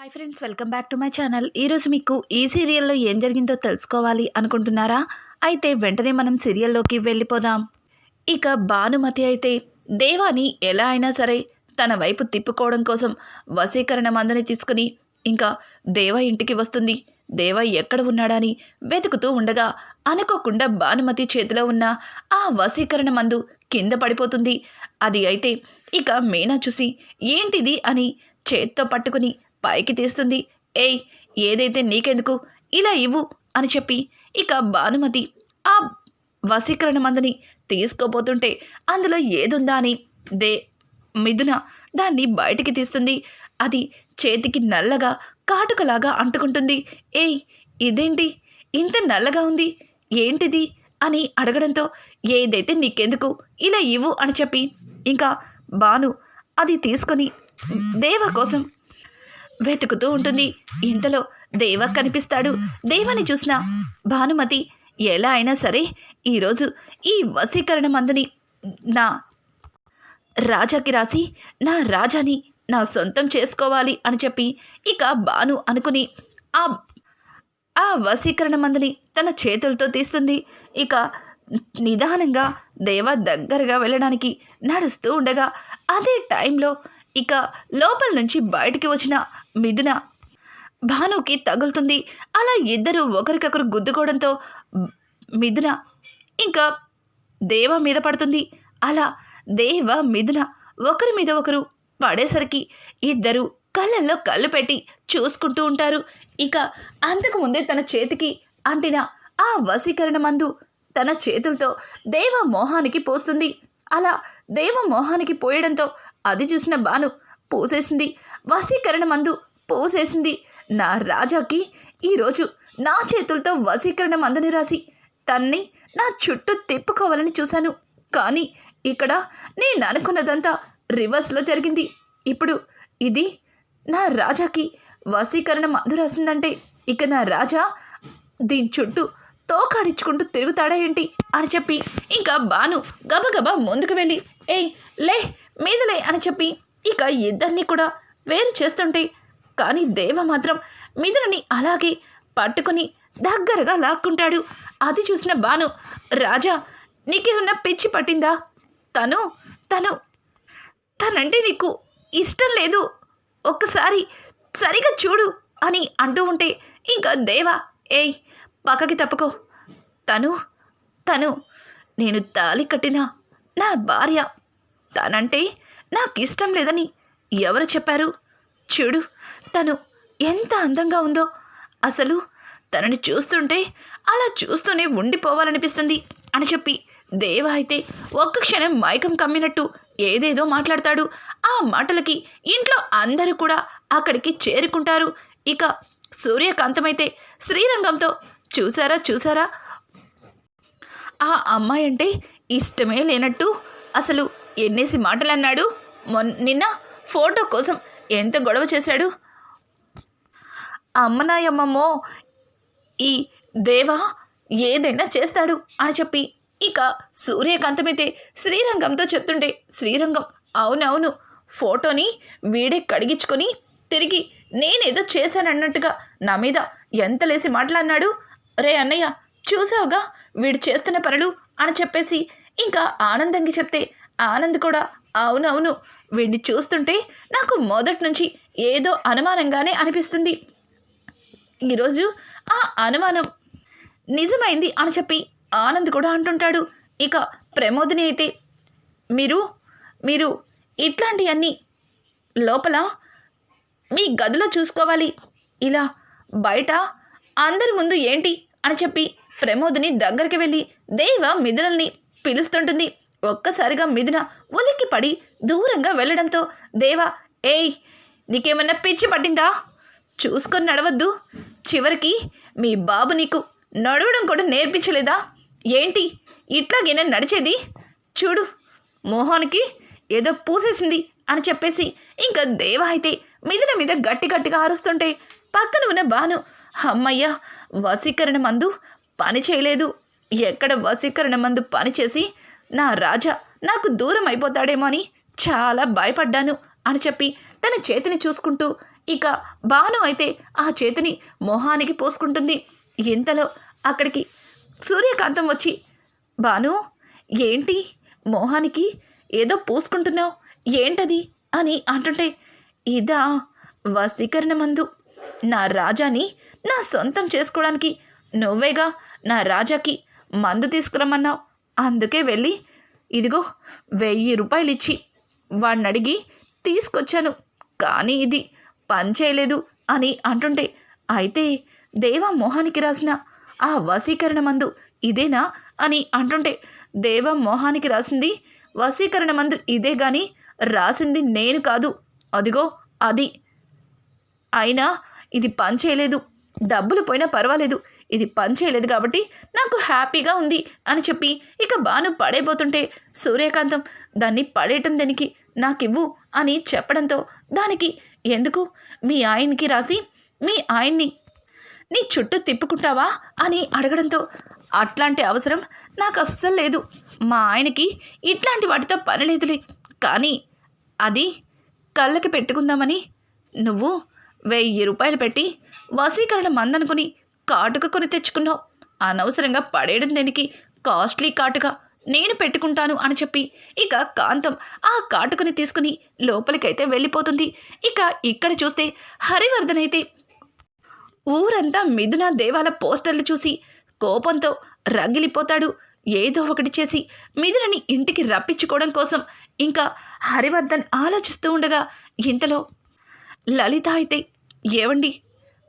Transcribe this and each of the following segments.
Hi friends welcome back to my channel ఈరోజు మీకు ఈ సీరియల్లో ఏం జరిగిందో తెలుసుకోవాలి అనుకుంటున్నారా? అయితే వెంటనే మనం సీరియల్లోకి వెళ్ళిపోదాం. ఇక భానుమతి అయితే దేవాని ఎలా అయినా సరే తన వైపు తిప్పుకోవడం కోసం వశీకరణ మందని తీసుకుని ఇంకా దేవ ఇంటికి వస్తుంది. దేవ ఎక్కడ ఉన్నాడని వెతుకుతూ ఉండగా అనుకోకుండా భానుమతి చేతిలో ఉన్న ఆ వశీకరణ మందు కింద పడిపోతుంది. అది అయితే ఇక మీనా చూసి ఏంటిది అని చేత్తో పట్టుకుని పైకి తీస్తుంది. ఏయ్ ఏదైతే నీకెందుకు? ఇలా ఇవ్వు అని చెప్పి ఇక భానుమతి ఆ వశీకరణ మందుని తీసుకోపోతుంటే అందులో ఏదుందా అని దే మిథున దాన్ని బయటికి తీస్తుంది. అది చేతికి నల్లగా కాటుకలాగా అంటుకుంటుంది. ఏయ్ ఇదేంటి? ఇంత నల్లగా ఉంది. ఏంటిది? అని అడగడంతో ఏదైతే నీకెందుకు ఇలా ఇవ్వు అని చెప్పి ఇంకా బాను అది తీసుకొని దేవ కోసం వెతుకుతూ ఉంటుంది. ఇంతలో దేవ కనిపిస్తాడు. దేవని చూసిన భానుమతి ఎలా అయినా సరే ఈరోజు ఈ వశీకరణ మందుని నా రాజాకి రాసి నా రాజాని నా సొంతం చేసుకోవాలి అని చెప్పి ఇక బాను అనుకుని ఆ ఆ వశీకరణ మందుని తన చేతులతో తీస్తుంది. ఇక నిదానంగా దేవ దగ్గరగా వెళ్ళడానికి నడుస్తూ ఉండగా అదే టైంలో ఇక లోపల నుంచి బయటికి వచ్చిన మిథున భానుకి తగులుతుంది. అలా ఇద్దరు ఒకరికొకరు గుద్దుకోవడంతో మిథున ఇంకా దేవ మీద పడుతుంది. అలా దేవ మిథున ఒకరి మీద ఒకరు పడేసరికి ఇద్దరు కళ్ళల్లో కళ్ళు పెట్టి చూసుకుంటూ ఉంటారు. ఇక అంతకుముందే తన చేతికి అంటిన ఆ వశీకరణ మందు తన చేతులతో దేవ మోహానికి పోస్తుంది. అలా దేవ మోహానికి పోయడంతో అది చూసిన బాను పోసేసింది. వశీకరణ మందు పోసేసింది. నా రాజాకి ఈరోజు నా చేతులతో వశీకరణ మందుని రాసి తన్ని నా చుట్టూ తిప్పుకోవాలని చూశాను. కానీ ఇక్కడ నేను అనుకున్నదంతా రివర్స్లో జరిగింది. ఇప్పుడు ఇది నా రాజాకి వశీకరణ మందు రాసిందంటే ఇక నా రాజా దీని చుట్టూ తోకాడించుకుంటూ తిరుగుతాడా ఏంటి? అని చెప్పి ఇంకా బాను గబగబా ముందుకు వెళ్ళి ఏయ్ లే మీదలే అని చెప్పి ఇక ఇద్దరిని కూడా వేరు చేస్తుంటే కానీ దేవ మాత్రం మిథునని అలాగే పట్టుకుని దగ్గరగా లాక్కుంటాడు. అది చూసిన బాను రాజా నీకేమన్నా పిచ్చి పట్టిందా? తను తను తనంటే నీకు ఇష్టం లేదు. ఒక్కసారి సరిగా చూడు అని అంటూ ఉంటే ఇంకా దేవా ఏయ్ పక్కకి తప్పుకో. తను తను నేను తాలి కట్టిన నా భార్య. తనంటే నాకు ఇష్టం లేదని ఎవరు చెప్పారు? చూడు తను ఎంత అందంగా ఉందో. అసలు తనని చూస్తుంటే అలా చూస్తూనే ఉండిపోవాలనిపిస్తుంది అని చెప్పి దేవ అయితే ఒక్క క్షణం మైకం కమ్మినట్టు ఏదేదో మాట్లాడతాడు. ఆ మాటలకి ఇంట్లో అందరూ కూడా అక్కడికి చేరుకుంటారు. ఇక సూర్యకాంతమైతే శ్రీరంగంతో చూసారా చూసారా? ఆ అమ్మాయి అంటే ఇష్టమే లేనట్టు అసలు ఎన్నేసి మాటలు అన్నాడు మొన్ నిన్న ఫోటో కోసం ఎంత గొడవ చేశాడు? అమ్మనాయమ్మమ్మో ఈ దేవ ఏదైనా చేస్తాడు అని చెప్పి ఇక సూర్యకాంతమైతే శ్రీరంగంతో చెప్తుంటే శ్రీరంగం అవునవును ఫోటోని వీడే కడిగించుకొని తిరిగి నేనేదో చేశానన్నట్టుగా నా మీద ఎంత లేసి మాట్లాడినాడు రే అన్నయ్య చూసావుగా? వీడు చేస్తున్న పనులు అని చెప్పేసి ఇంకా ఆనందంకి చెప్తే ఆనంద్ కూడా అవునవును వీడిని చూస్తుంటే నాకు మొదటి నుంచి ఏదో అనుమానంగానే అనిపిస్తుంది. ఈరోజు ఆ అనుమానం నిజమైంది అని చెప్పి ఆనంద్ కూడా అంటుంటాడు. ఇక ప్రమోదిని అయితే మీరు మీరు ఇట్లాంటివన్నీ లోపల మీ గదిలో చూసుకోవాలి. ఇలా బయట అందరి ముందు ఏంటి అని చెప్పి ప్రమోద్ని దగ్గరికి వెళ్ళి దేవ మిథునల్ని పిలుస్తుంటుంది. ఒక్కసారిగా మిథున ఉలిక్కి పడి దూరంగా వెళ్ళడంతో దేవ ఏయ్ నీకేమన్నా పిచ్చి పట్టిందా? చూసుకొని నడవద్దు. చివరికి మీ బాబు నీకు నడవడం కూడా నేర్పించలేదా? ఏంటి ఇట్లాగేనా నడిచేది? చూడు మోహన్కి ఏదో పూసేసింది అని చెప్పేసి ఇంకా దేవ అయితే మిథున మీద గట్టి గట్టిగా అరుస్తుంటే పక్కన ఉన్న బాను అమ్మయ్య వశీకరణ మందు పని చేయలేదు. ఎక్కడ వశీకరణ మందు పనిచేసి నా రాజా నాకు దూరం అయిపోతాడేమో అని చాలా భయపడ్డాను అని చెప్పి తన చేతిని చూసుకుంటూ ఇక భాను అయితే ఆ చేతిని మొహానికి పోసుకుంటుంది. ఇంతలో అక్కడికి సూర్యకాంతం వచ్చి భాను ఏంటి? మోహానికి ఏదో పూసుకుంటున్నావు? ఏంటది? అని అంటుంటే ఇదా వశీకరణ మందు నా రాజాని నా సొంతం చేసుకోవడానికి నువ్వేగా నా రాజాకి మందు తీసుకురమ్మన్నావు. అందుకే వెళ్ళి ఇదిగో వెయ్యి రూపాయలు ఇచ్చి వాడిని అడిగి తీసుకొచ్చాను. కానీ ఇది పని చేయలేదు అని అంటుంటే అయితే దేవ మోహానికి రాసిన ఆ వశీకరణ మందు ఇదేనా అని అంటుంటే దేవ మోహానికి రాసింది వశీకరణ మందు ఇదే కానీ రాసింది నేను కాదు. అదిగో అది. అయినా ఇది పని చేయలేదు. డబ్బులు పోయినా పర్వాలేదు. ఇది పని చేయలేదు కాబట్టి నాకు హ్యాపీగా ఉంది అని చెప్పి ఇక బాను పడైపోతుంటే సూర్యకాంతం దాన్ని పడేయటం దానికి? నాకివ్వు అని చెప్పడంతో దానికి ఎందుకు? మీ ఆయనకి రాసి మీ ఆయన్ని నీ చుట్టూ తిప్పుకుంటావా? అని అడగడంతో అట్లాంటి అవసరం నాకు అస్సలు లేదు. మా ఆయనకి ఇట్లాంటి వాటితో పని లేదులే. కానీ అది కళ్ళకి పెట్టుకుందామని నువ్వు వెయ్యి రూపాయలు పెట్టి వసీకరణ మందనుకుని కాటుక కొని తెచ్చుకున్నావు. అనవసరంగా పడేయడం దేనికి? కాస్ట్లీ కాటుక. నేను పెట్టుకుంటాను అని చెప్పి ఇక కాంతం ఆ కాటుకని తీసుకుని లోపలికైతే వెళ్ళిపోతుంది. ఇక ఇక్కడ చూస్తే హరివర్ధన్ అయితే ఊరంతా మిథున దేవాల పోస్టర్లు చూసి కోపంతో రగిలిపోతాడు. ఏదో ఒకటి చేసి మిథునని ఇంటికి రప్పించుకోవడం కోసం ఇంకా హరివర్ధన్ ఆలోచిస్తూ ఉండగా ఇంతలో లలిత అయితే ఏవండి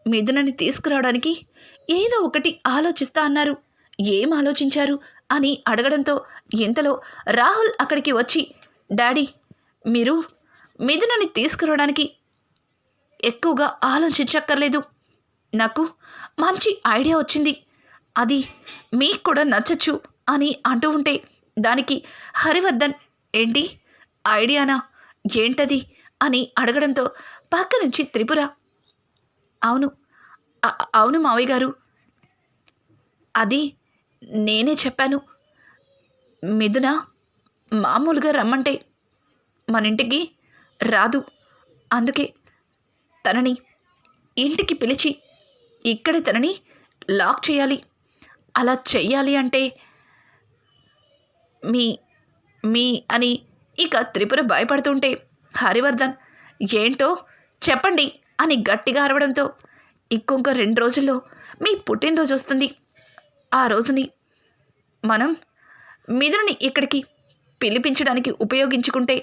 మిథునని తీసుకురావడానికి ఏదో ఒకటి ఆలోచిస్తా అన్నారు. ఏం ఆలోచించారు? అని అడగడంతో ఇంతలో రాహుల్ అక్కడికి వచ్చి డాడీ మీరు మిథునని తీసుకురావడానికి ఎక్కువగా ఆలోచించక్కర్లేదు. నాకు మంచి ఐడియా వచ్చింది. అది మీకు కూడా నచ్చచ్చు అని అంటూ ఉంటే దానికి హరివర్ధన్ ఏంటి? ఐడియానా? ఏంటది? అని అడగడంతో పక్క నుంచి త్రిపుర. అవును అవును మావయ్య గారు. అది నేనే చెప్పాను. మిథున మామూలుగా రమ్మంటే మన ఇంటికి రాదు. అందుకే తనని ఇంటికి పిలిచి ఇక్కడ తనని లాక్ చేయాలి. అలా చెయ్యాలి అంటే మీ మీ అని ఇక త్రిపుర భయపడుతుంటే హరివర్ధన్ ఏంటో చెప్పండి అని గట్టిగా అరవడంతో ఇంకొక రెండు రోజుల్లో మీ పుట్టినరోజు వస్తుంది. ఆ రోజుని మనం మిథుని ఇక్కడికి పిలిపించడానికి ఉపయోగించుకుంటే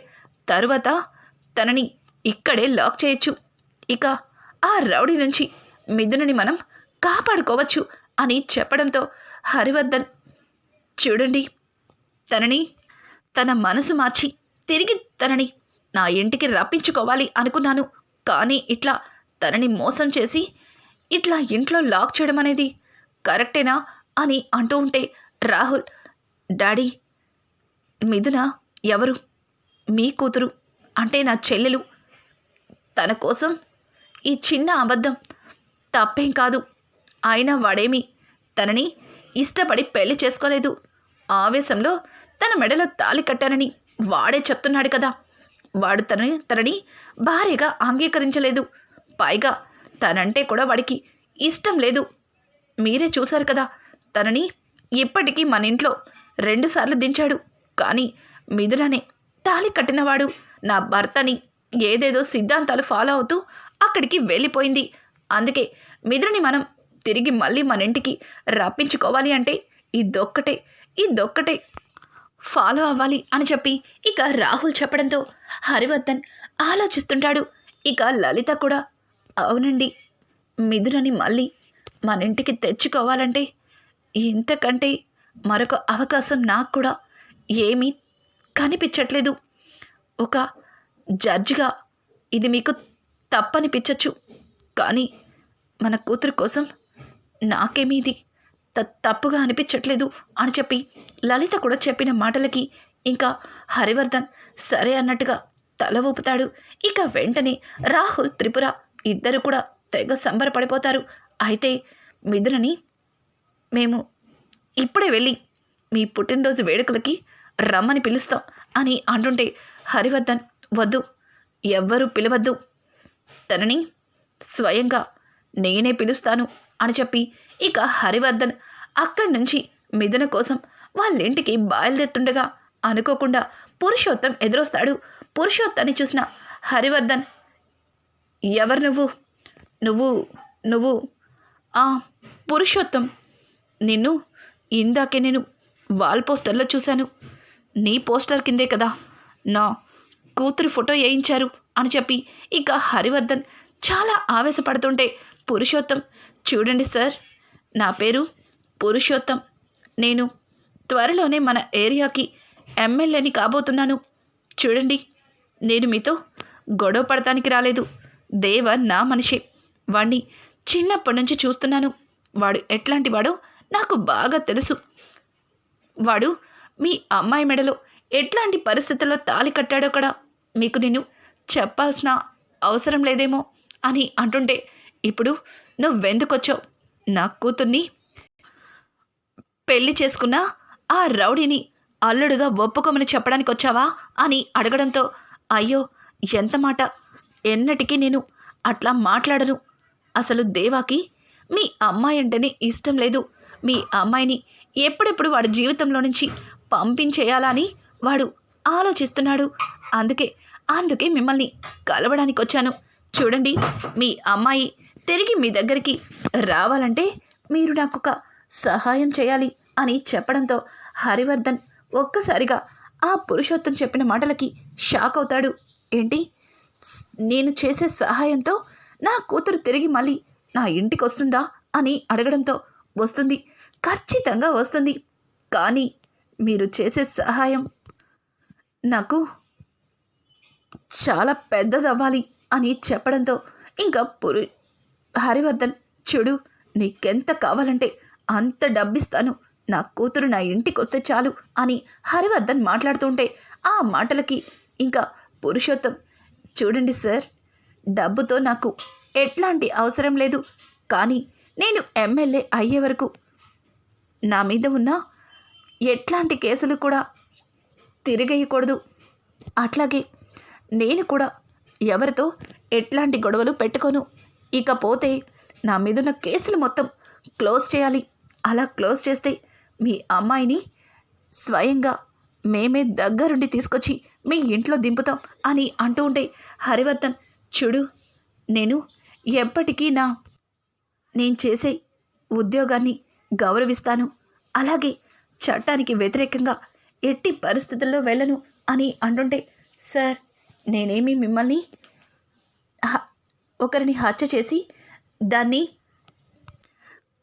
తరువాత తనని ఇక్కడే లాక్ చేయొచ్చు. ఇక ఆ రౌడీ నుంచి మిథునని మనం కాపాడుకోవచ్చు అని చెప్పడంతో హరివర్ధన్ చూడండి తనని తన మనసు మార్చి తిరిగి తనని నా ఇంటికి రప్పించుకోవాలి అనుకున్నాను. కానీ ఇట్లా తనని మోసం చేసి ఇట్లా ఇంట్లో లాక్ చేయడం అనేది కరెక్టేనా అని అంటూ ఉంటే రాహుల్ డాడీ మిథున ఎవరు? మీ కూతురు అంటే నా చెల్లెలు. తన కోసం ఈ చిన్న అబద్ధం తప్పేం కాదు. అయినా వాడేమి తనని ఇష్టపడి పెళ్ళి చేసుకోలేదు. ఆవేశంలో తన మెడలో తాలి కట్టానని వాడే చెప్తున్నాడు కదా. వాడు తనని తనని భార్యగా అంగీకరించలేదు. పైగా తనంటే కూడా వాడికి ఇష్టం లేదు. మీరే చూశారు కదా తనని ఇప్పటికీ మన ఇంట్లో రెండుసార్లు దించాడు. కానీ మిథుననే తాళి కట్టినవాడు. నా భర్తని ఏదేదో సిద్ధాంతాలు ఫాలో అవుతూ అక్కడికి వెళ్ళిపోయింది. అందుకే మిదురుని మనం తిరిగి మళ్ళీ మన ఇంటికి రప్పించుకోవాలి అంటే ఇదొక్కటే ఇదొక్కటే. ఫాలో అవ్వాలి అని చెప్పి ఇక రాహుల్ చెప్పడంతో హరివర్ధన్ ఆలోచిస్తుంటాడు. ఇక లలిత కూడా అవునండి మిథునని మళ్ళీ మన ఇంటికి తెచ్చుకోవాలంటే ఇంతకంటే మరొక అవకాశం నాకు కూడా ఏమీ కనిపించట్లేదు. ఒక జడ్జిగా ఇది మీకు తప్పనిపించచ్చు కానీ మన కూతురు కోసం నాకేమీ ఇది తప్పుగా అనిపించట్లేదు అని చెప్పి లలిత కూడా చెప్పిన మాటలకి ఇంకా హరివర్ధన్ సరే అన్నట్టుగా తల ఊపుతాడు. ఇక వెంటనే రాహుల్ త్రిపుర ఇద్దరు కూడా తెగ సంబరపడిపోతారు. అయితే మిథునని మేము ఇప్పుడే వెళ్ళి మీ పుట్టినరోజు వేడుకలకి రమ్మని పిలుస్తాం అని అంటుంటే హరివర్ధన్ వద్దు ఎవ్వరూ పిలవద్దు. తనని స్వయంగా నేనే పిలుస్తాను అని చెప్పి ఇక హరివర్ధన్ అక్కడి నుంచి మిథున కోసం వాళ్ళింటికి బయలుదేరుతుండగా అనుకోకుండా పురుషోత్తం ఎదురొస్తాడు. పురుషోత్తాన్ని చూసిన హరివర్ధన్ ఎవరు నువ్వు? నువ్వు నువ్వు? ఆ పురుషోత్తం నిన్ను ఇందాకే నేను వాల్ పోస్టర్లో చూశాను. నీ పోస్టర్ కిందే కదా నా కూతురు ఫోటో వేయించారు అని చెప్పి ఇక హరివర్ధన్ చాలా ఆవేశపడుతుంటే పురుషోత్తం చూడండి సార్ నా పేరు పురుషోత్తం. నేను త్వరలోనే మన ఏరియాకి ఎమ్మెల్యేని కాబోతున్నాను. చూడండి నేను మీతో గొడవ పడటానికి రాలేదు. దేవ నా మనిషి. వాణ్ణి చిన్నప్పటి నుంచి చూస్తున్నాను. వాడు ఎట్లాంటి వాడో నాకు బాగా తెలుసు. వాడు మీ అమ్మాయి మెడలో ఎట్లాంటి పరిస్థితుల్లో తాళి కట్టాడో కూడా మీకు నేను చెప్పాల్సిన అవసరం లేదేమో అని అంటుంటే ఇప్పుడు నువ్వెందుకొచ్చావు? నా కూతుర్ని పెళ్ళి చేసుకున్న ఆ రౌడీని అల్లుడుగా ఒప్పుకోమని చెప్పడానికి వచ్చావా అని అడగడంతో అయ్యో ఎంత మాట? ఎన్నటికీ నేను అట్లా మాట్లాడను. అసలు దేవాకి మీ అమ్మాయి అంటేనే ఇష్టం లేదు. మీ అమ్మాయిని ఎప్పుడెప్పుడు వాడి జీవితంలో నుంచి పంపించేయాలా అని వాడు ఆలోచిస్తున్నాడు. అందుకే అందుకే మిమ్మల్ని కలవడానికి వచ్చాను చూడండి మీ అమ్మాయి తిరిగి మీ దగ్గరికి రావాలంటే మీరు నాకు ఒక సహాయం చేయాలి అని చెప్పడంతో హరివర్ధన్ ఒక్కసారిగా ఆ పురుషోత్తం చెప్పిన మాటలకి షాక్ అవుతాడు. ఏంటి? నేను చేసే సహాయంతో నా కూతురు తిరిగి మళ్ళీ నా ఇంటికి వస్తుందా అని అడగడంతో వస్తుంది. ఖచ్చితంగా వస్తుంది. కానీ మీరు చేసే సహాయం నాకు చాలా పెద్దదవ్వాలి అని చెప్పడంతో ఇంకా పురు హరివర్ధన్ చూడు నీకెంత కావాలంటే అంత డబ్బిస్తాను. నా కూతురు నా ఇంటికి వస్తే చాలు అని హరివర్ధన్ మాట్లాడుతుంటే ఆ మాటలకి ఇంకా పురుషోత్తం చూడండి సార్ డబ్బుతో నాకు ఎట్లాంటి అవసరం లేదు. కానీ నేను ఎమ్మెల్యే అయ్యే వరకు నా మీద ఉన్న ఎట్లాంటి కేసులు కూడా తిరిగేయకూడదు. అట్లాగే నేను కూడా ఎవరితో ఎట్లాంటి గొడవలు పెట్టుకోను. ఇకపోతే నా మీదున్న కేసులు మొత్తం క్లోజ్ చేయాలి. అలా క్లోజ్ చేస్తే మీ అమ్మాయిని స్వయంగా మేమే దగ్గరుండి తీసుకొచ్చి మీ ఇంట్లో దింపుతాం అని అంటూ ఉంటే హరివర్ధన్ చూడు నేను ఎప్పటికీ నా నేను చేసే ఉద్యోగాన్ని గౌరవిస్తాను. అలాగే చట్టానికి వ్యతిరేకంగా ఎట్టి పరిస్థితుల్లో వెళ్ళను అని అంటుంటే సార్ నేనేమి మిమ్మల్ని ఒకరిని హత్య చేసి దాన్ని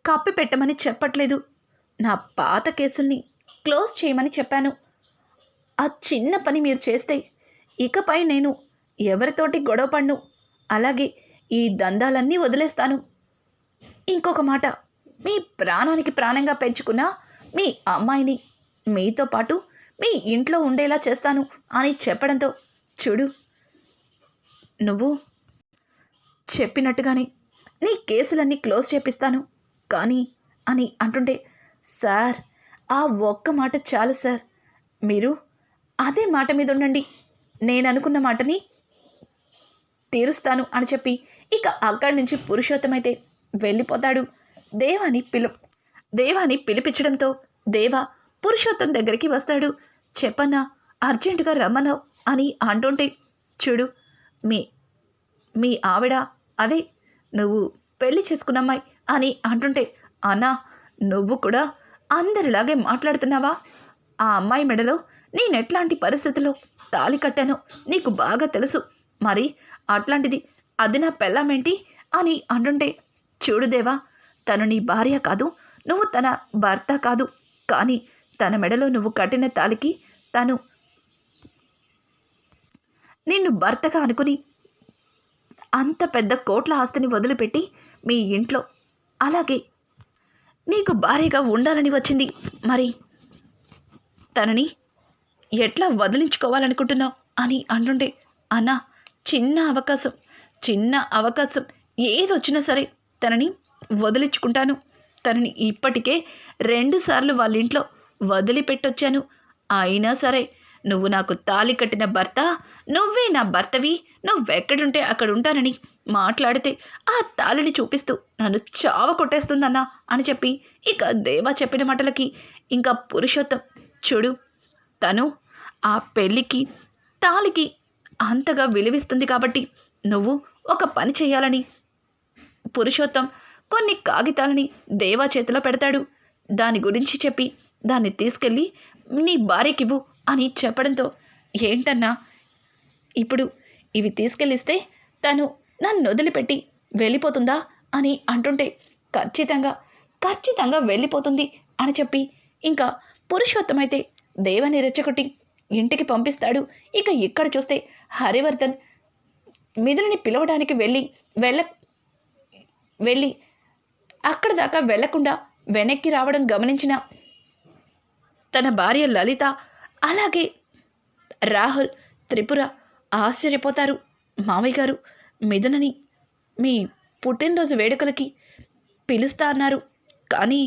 కప్పి పెట్టమని చెప్పట్లేదు. నా పాత కేసుల్ని క్లోజ్ చేయమని చెప్పాను. ఆ చిన్న పని మీరు చేస్తే ఇకపై నేను ఎవరితోటి గొడవపడ్ను అలాగే ఈ దందాలన్నీ వదిలేస్తాను. ఇంకొక మాట మీ ప్రాణానికి ప్రాణంగా పెంచుకున్న మీ అమ్మాయిని మీతో పాటు మీ ఇంట్లో ఉండేలా చేస్తాను అని చెప్పడంతో చూడు నువ్వు చెప్పినట్టుగానే నీ కేసులన్నీ క్లోజ్ చేపిస్తాను. కానీ అని అంటుంటే సార్ ఆ ఒక్క మాట చాలు సార్. మీరు అదే మాట మీద ఉండండి. నేను అనుకున్న మాటని తీరుస్తాను అని చెప్పి ఇక అక్కడి నుంచి పురుషోత్తమైతే వెళ్ళిపోతాడు దేవాని పిలు దేవాని పిలిపించడంతో దేవ పురుషోత్తం దగ్గరికి వస్తాడు. చెప్పన్నా అర్జెంటుగా రమ్మన్నావు అని అంటుంటే చూడు మీ మీ ఆవిడ అదే నువ్వు పెళ్ళి చేసుకున్న అమ్మాయి అని అంటుంటే అన్నా నువ్వు కూడా అందరిలాగే మాట్లాడుతున్నావా? ఆ అమ్మాయి మెడలో నేనెట్లాంటి పరిస్థితుల్లో తాళి కట్టానో నీకు బాగా తెలుసు. మరి అట్లాంటిది అది నా పెళ్ళామేంటి? అని అంటుంటే చూడుదేవా తను నీ భార్య కాదు నువ్వు తన భర్త కాదు. కానీ తన మెడలో నువ్వు కట్టిన తాలికి తను నిన్ను భర్తగా అనుకుని అంత పెద్ద కోట్ల ఆస్తిని వదిలిపెట్టి మీ ఇంట్లో. అలాగే నీకు భారీగా ఉండాలని వచ్చింది. మరి తనని ఎట్లా వదిలించుకోవాలనుకుంటున్నావు అని అంటుండే అన్న చిన్న అవకాశం చిన్న అవకాశం. ఏదొచ్చినా సరే తనని వదిలించుకుంటాను. తనని ఇప్పటికే రెండుసార్లు వాళ్ళ ఇంట్లో వదిలిపెట్టొచ్చాను. అయినా సరే నువ్వు నాకు తాళి కట్టిన భర్త నువ్వే నా భర్తవి. నువ్వెక్కడుంటే అక్కడ ఉంటానని మాట్లాడితే ఆ తాళిని చూపిస్తూ నన్ను చావ కొట్టేస్తుందన్నా అని చెప్పి ఇక దేవా చెప్పిన మాటలకి ఇంకా పురుషోత్తం చూడు తను ఆ పెళ్ళికి తాలికి అంతగా విలువిస్తుంది కాబట్టి నువ్వు ఒక పని చేయాలని పురుషోత్తం కొన్ని కాగితాలని దేవా చేతిలో పెడతాడు. దాని గురించి చెప్పి దాన్ని తీసుకెళ్ళి నీ భార్యకివ్వు అని చెప్పడంతో ఏంటన్నా ఇప్పుడు ఇవి తీసుకెళ్ళిస్తే తను నన్ను వదిలిపెట్టి వెళ్ళిపోతుందా అని అంటుంటే ఖచ్చితంగా ఖచ్చితంగా వెళ్ళిపోతుంది అని చెప్పి ఇంకా పురుషోత్తమైతే దేవని రెచ్చగొట్టి ఇంటికి పంపిస్తాడు. ఇక ఇక్కడ చూస్తే హరివర్ధన్ మిథులని పిలవడానికి వెళ్ళి వెళ్ళ వెళ్ళి అక్కడ దాకా వెళ్ళకుండా వెనక్కి రావడం గమనించిన తన భార్య లలిత అలాగే రాహుల్ త్రిపుర ఆశ్చర్యపోతారు. మావయ్య గారు మిథునని మీ పుట్టినరోజు వేడుకలకి పిలుస్తా అన్నారు. కానీ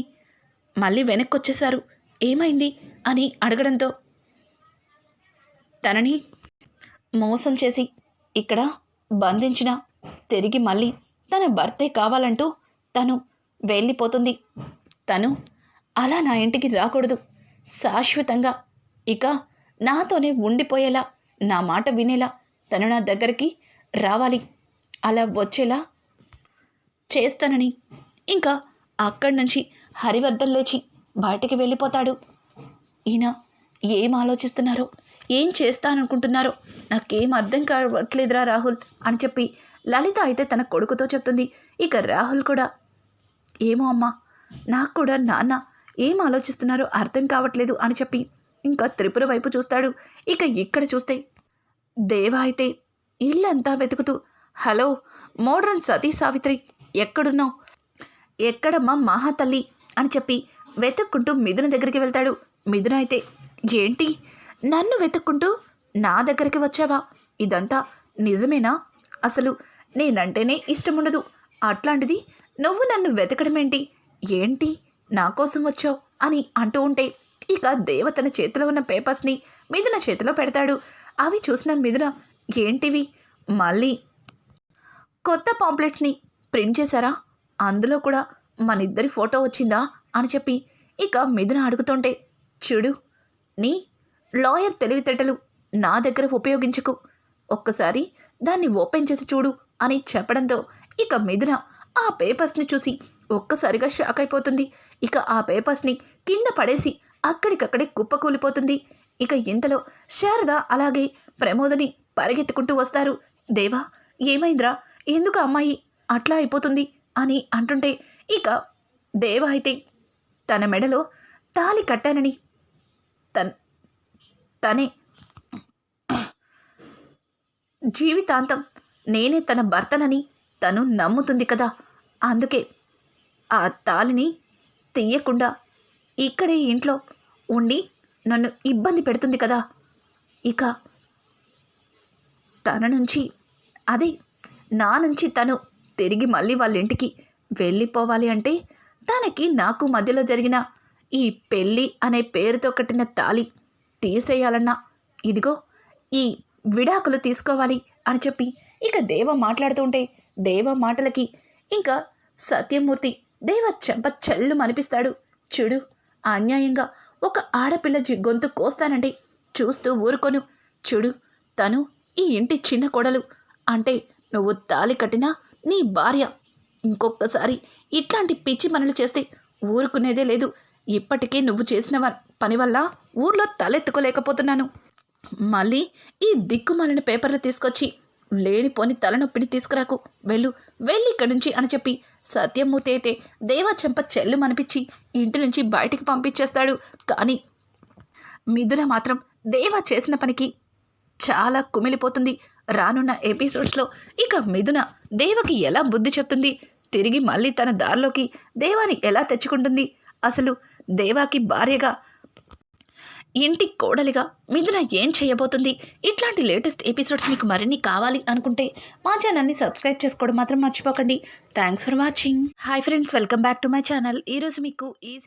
మళ్ళీ వెనక్కి వచ్చేశారు ఏమైంది అని అడగడంతో తనని మోసం చేసి ఇక్కడ బంధించిన తిరిగి మళ్ళీ తన భర్తే కావాలంటూ తను వెళ్ళిపోతుంది. తను అలా నా ఇంటికి రాకూడదు. శాశ్వతంగా ఇక నాతోనే ఉండిపోయేలా నా మాట వినేలా తను నా దగ్గరికి రావాలి. అలా వచ్చేలా చేస్తానని. ఇంకా అక్కడి నుంచి హరివర్ధన్ లేచి బయటికి వెళ్ళిపోతాడు. ఈయన ఏం ఆలోచిస్తున్నారో ఏం చేస్తాననుకుంటున్నారో నాకేం అర్థం కావట్లేదురా రాహుల్ అని చెప్పి లలిత అయితే తన కొడుకుతో చెప్తుంది. ఇక రాహుల్ కూడా ఏమో అమ్మా నాకు కూడా నాన్న ఏం ఆలోచిస్తున్నారో అర్థం కావట్లేదు అని చెప్పి ఇంకా త్రిపుర వైపు చూస్తాడు. ఇక ఇక్కడ చూస్తే దేవా అయితే ఇల్లంతా వెతుకుతూ హలో మోడ్రన్ సతీ సావిత్రి ఎక్కడున్నావు? ఎక్కడమ్మా మహాతల్లి అని చెప్పి వెతుక్కుంటూ మిథున దగ్గరికి వెళ్తాడు. మిథున అయితే ఏంటి? నన్ను వెతుక్కుంటూ నా దగ్గరికి వచ్చావా? ఇదంతా నిజమేనా? అసలు నేనంటేనే ఇష్టముండదు. అట్లాంటిది నువ్వు నన్ను వెతకడమేంటి? ఏంటి నా కోసం వచ్చావు? అని అంటూ ఉంటే ఇక దేవ తన చేతిలో ఉన్న పేపర్స్ని మిథున చేతిలో పెడతాడు. అవి చూసిన మిథున ఏంటివి? మళ్ళీ కొత్త పాంప్లెట్స్ని ప్రింట్ చేశారా? అందులో కూడా మన ఇద్దరి ఫోటో వచ్చిందా? అని చెప్పి ఇక మిథున అడుగుతుంటే చూడు నీ లాయర్ తెలివితేటలు నా దగ్గర ఉపయోగించుకు. ఒక్కసారి దాన్ని ఓపెన్ చేసి చూడు అని చెప్పడంతో ఇక మిథున ఆ పేపర్స్ని చూసి ఒక్కసారిగా షాక్ అయిపోతుంది. ఇక ఆ పేపర్స్ని కింద పడేసి అక్కడికక్కడే కుప్పకూలిపోతుంది ఇక ఇంతలో శారద అలాగే ప్రమోదని పరిగెత్తుకుంటూ వస్తారు. దేవా ఏమైందిరా? ఎందుకు అమ్మాయి అట్లా అయిపోతుంది అని అంటుంటే ఇక దేవ అయితే తన మెడలో తాలి కట్టానని తన్ తనే జీవితాంతం నేనే తన భర్తనని తను నమ్ముతుంది కదా. అందుకే ఆ తాలిని తీయకుండా ఇక్కడే ఇంట్లో ఉండి నన్ను ఇబ్బంది పెడుతుంది కదా. ఇక తన నుంచి అదే నా నుంచి తను తిరిగి మళ్ళీ వాళ్ళ ఇంటికి వెళ్ళిపోవాలి అంటే తనకి నాకు మధ్యలో జరిగిన ఈ పెళ్ళి అనే పేరుతో కట్టిన తాలి తీసేయాలన్నా ఇదిగో ఈ విడాకులు తీసుకోవాలి అని చెప్పి ఇక దేవ మాట్లాడుతుంటే దేవ మాటలకి ఇంకా సత్యమూర్తి దేవ చెంప చెల్లు అనిపిస్తాడు. చూడు అన్యాయంగా ఒక ఆడపిల్ల గొంతు కోస్తానంటే చూస్తూ ఊరుకొను. చూడు తను ఈ ఇంటి చిన్న కొడలు. అంటే నువ్వు తాలి కట్టినా నీ భార్య. ఇంకొకసారి ఇట్లాంటి పిచ్చి పనులు చేస్తే ఊరుకునేదే లేదు. ఇప్పటికే నువ్వు చేసిన పని వల్ల ఊర్లో తలెత్తుకోలేకపోతున్నాను. మళ్ళీ ఈ దిక్కుమాలిన పేపర్లు తీసుకొచ్చి లేనిపోని తలనొప్పిని తీసుకురాకు. వెళ్ళు వెళ్ళి ఇక్కడి నుంచి అని చెప్పి సత్యమూర్తి అయితే దేవా చెంప చెల్లు మనిపించి ఇంటి నుంచి బయటికి పంపించేస్తాడు. కానీ మిథున మాత్రం దేవా చేసిన పనికి చాలా కుమిలిపోతుంది. రానున్న ఎపిసోడ్స్లో ఇక మిథున దేవకి ఎలా బుద్ధి చెప్తుంది? తిరిగి మళ్ళీ తన దారిలోకి దేవాని ఎలా తెచ్చుకుంటుంది? అసలు దేవాకి భార్యగా ఇంటి కోడలిగా మిథున ఏం చేయబోతుంది? ఇట్లాంటి లేటెస్ట్ ఎపిసోడ్స్ మీకు మరిన్ని కావాలి అనుకుంటే మా ఛానల్ని సబ్స్క్రైబ్ చేసుకోవడం మాత్రం మర్చిపోకండి. Thanks for watching hi friends welcome back to my channel ఈరోజు మీకు ఈజీ